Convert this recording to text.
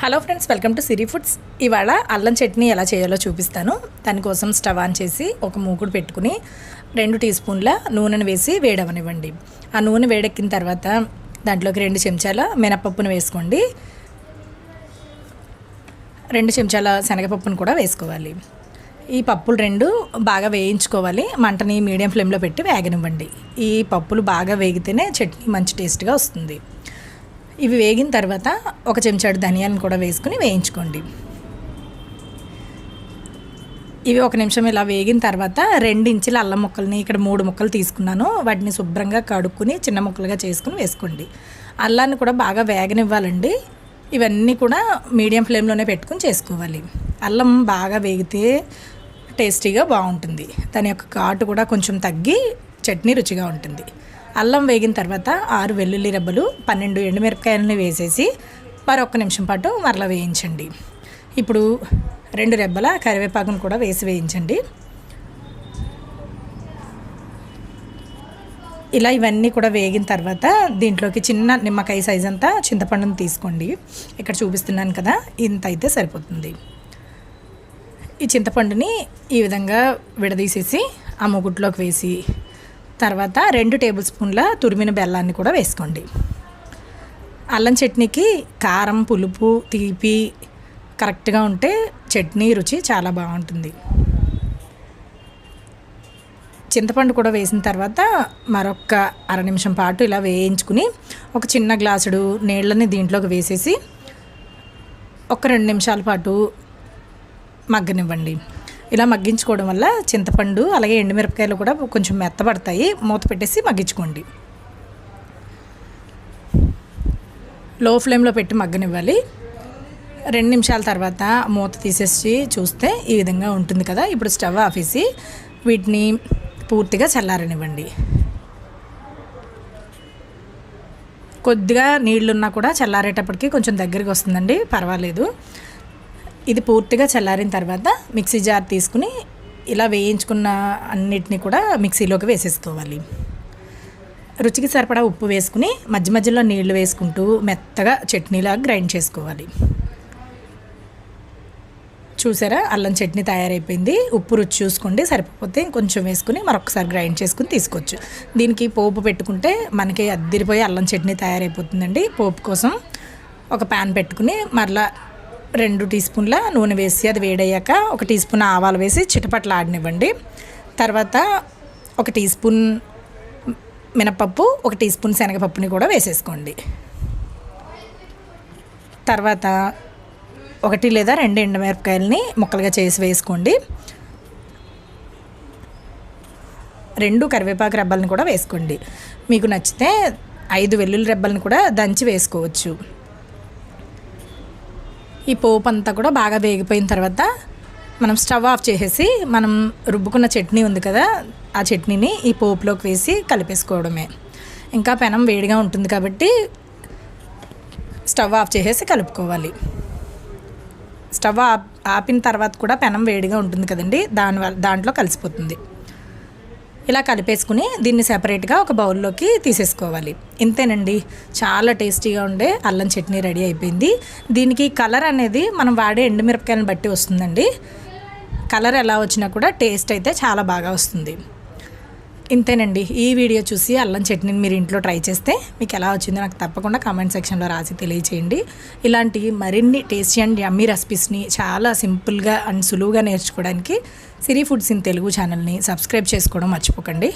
Hello friends welcome to Siri foods. ఇవాళ అల్లం చట్నీ ఎలా చేయాలో చూపిస్తాను. దానికోసం స్టవ్ ఆన్ చేసి ఒక మూకుడు పెట్టుకుని రెండు టీ స్పూన్ల నూనెను వేసి వేడవనివ్వండి. ఆ నూనె వేడెక్కిన తర్వాత దాంట్లోకి రెండు చెంచాల మినపప్పును వేసుకోండి. రెండు చెంచాల శనగపప్పును కూడా వేసుకోవాలి. ఈ పప్పులు రెండు బాగా వేయించుకోవాలి. మంటని మీడియం ఫ్లేమ్లో పెట్టి వేగనివ్వండి. ఈ పప్పులు బాగా వేగితేనే చట్నీ మంచి టేస్ట్గా వస్తుంది. ఇవి వేగిన తర్వాత ఒక చెంచాడు ధనియాలను కూడా వేసుకుని వేయించుకోండి. ఇవి ఒక నిమిషం ఇలా వేగిన తర్వాత రెండు ఇంచుల అల్లం ముక్కల్ని ఇక్కడ మూడు ముక్కలు తీసుకున్నాను. వాటిని శుభ్రంగా కడుక్కుని చిన్న ముక్కలుగా చేసుకుని వేసుకోండి. అల్లాన్ని కూడా బాగా వేగనివ్వాలండి. ఇవన్నీ కూడా మీడియం ఫ్లేమ్లోనే పెట్టుకుని చేసుకోవాలి. అల్లం బాగా వేగితే టేస్టీగా బాగుంటుంది. దాని యొక్క ఘాటు కూడా కొంచెం తగ్గి చట్నీ రుచిగా ఉంటుంది. అల్లం వేగిన తర్వాత ఆరు వెల్లుల్లి రెబ్బలు పన్నెండు ఎండుమిరపకాయలని వేసేసి మరొక నిమిషం పాటు మరలా వేయించండి. ఇప్పుడు రెండు రెబ్బల కరివేపాకును కూడా వేసి వేయించండి. ఇలా ఇవన్నీ కూడా వేగిన తర్వాత దీంట్లోకి చిన్న నిమ్మకాయ సైజ్ అంతా చింతపండును తీసుకోండి. ఇక్కడ చూపిస్తున్నాను కదా ఇంత అయితే సరిపోతుంది. ఈ చింతపండుని ఈ విధంగా విడదీసేసి ఆ మొగుట్లోకి వేసి తర్వాత రెండు టేబుల్ స్పూన్ల తురిమిన బెల్లాన్ని కూడా వేసుకోండి. అల్లం చట్నీకి కారం పులుపు తీపి కరెక్ట్గా ఉంటే చట్నీ రుచి చాలా బాగుంటుంది. చింతపండు కూడా వేసిన తర్వాత మరొక అర నిమిషం పాటు ఇలా వేయించుకుని ఒక చిన్న గ్లాసుడు నీళ్ళని దీంట్లోకి వేసేసి ఒక రెండు నిమిషాల పాటు మగ్గనివ్వండి. ఇలా మగ్గించుకోవడం వల్ల చింతపండు అలాగే ఎండుమిరపకాయలు కూడా కొంచెం మెత్తబడతాయి. మూత పెట్టేసి మగ్గించుకోండి. లో ఫ్లేమ్లో పెట్టి మగ్గనివ్వాలి. రెండు నిమిషాల తర్వాత మూత తీసేసి చూస్తే ఈ విధంగా ఉంటుంది కదా. ఇప్పుడు స్టవ్ ఆఫేసి వీటిని పూర్తిగా చల్లారనివ్వండి. కొద్దిగా నీళ్ళున్నా కూడా చల్లారేటప్పటికి కొంచెం దగ్గరికి వస్తుందండి. పర్వాలేదు. ఇది పూర్తిగా చల్లారిన తర్వాత మిక్సీ జార్ తీసుకుని ఇలా వేయించుకున్న అన్నిటిని కూడా మిక్సీలోకి వేసేసుకోవాలి. రుచికి సరిపడా ఉప్పు వేసుకుని మధ్య మధ్యలో నీళ్ళు వేసుకుంటూ మెత్తగా చట్నీలా గ్రైండ్ చేసుకోవాలి. చూసారా? అల్లం చట్నీ తయారైపోయింది. ఉప్పు రుచి చూసుకోండి. సరిపోతే కొంచెం వేసుకుని మరొకసారి గ్రైండ్ చేసుకుని తీసుకోవచ్చు. దీనికి పోపు పెట్టుకుంటే మనకి అద్దిరిపోయి అల్లం చట్నీ తయారైపోతుందండి. పోపు కోసం ఒక ప్యాన్ పెట్టుకుని మరలా రెండు టీ స్పూన్ల నూనె వేసి అది వేడయ్యాక ఒక టీ స్పూన్ ఆవాలు వేసి చిటపట్లు ఆడనివ్వండి. తర్వాత ఒక టీ స్పూన్ మినపప్పు ఒక టీ స్పూన్ శనగపప్పుని కూడా వేసేసుకోండి. తర్వాత ఒకటి లేదా రెండు ఎండుమిరపకాయలని ముక్కలుగా చేసి వేసుకోండి. రెండు కరివేపాకు రెబ్బలను కూడా వేసుకోండి. మీకు నచ్చితే ఐదు వెల్లుల్లి రెబ్బలను కూడా దంచి వేసుకోవచ్చు. ఈ పోపు అంతా కూడా బాగా వేగిపోయిన తర్వాత మనం స్టవ్ ఆఫ్ చేసేసి మనం రుబ్బుకున్న చట్నీ ఉంది కదా ఆ చట్నీని ఈ పోపులోకి వేసి కలిపేసుకోవడమే. ఇంకా పెనం వేడిగా ఉంటుంది కాబట్టి స్టవ్ ఆఫ్ చేసేసి కలుపుకోవాలి. స్టవ్ ఆప్ ఆపిన తర్వాత కూడా పెనం వేడిగా ఉంటుంది కదండి దాని దాంట్లో కలిసిపోతుంది. ఇలా కలిపేసుకుని దీన్ని సెపరేట్గా ఒక బౌల్లోకి తీసేసుకోవాలి. ఇంతేనండి. చాలా టేస్టీగా ఉండే అల్లం చట్నీ రెడీ అయిపోయింది. దీనికి కలర్ అనేది మనం వాడే ఎండుమిరపకాయలను బట్టి వస్తుందండి. కలర్ ఎలా వచ్చినా కూడా టేస్ట్ అయితే చాలా బాగా వస్తుంది. ఇంతేనండి. ఈ వీడియో చూసి అల్లం చట్నీని మీరు ఇంట్లో ట్రై చేస్తే మీకు ఎలా వచ్చిందో నాకు తప్పకుండా కామెంట్ సెక్షన్లో రాసి తెలియచేయండి. ఇలాంటి మరిన్ని టేస్టీ అండ్ యమ్మీ రెసిపీస్ని చాలా సింపుల్గా అండ్ సులువుగా నేర్చుకోవడానికి సిరీ ఫుడ్స్ ఇన్ తెలుగు ఛానల్ని సబ్స్క్రైబ్ చేసుకోవడం మర్చిపోకండి.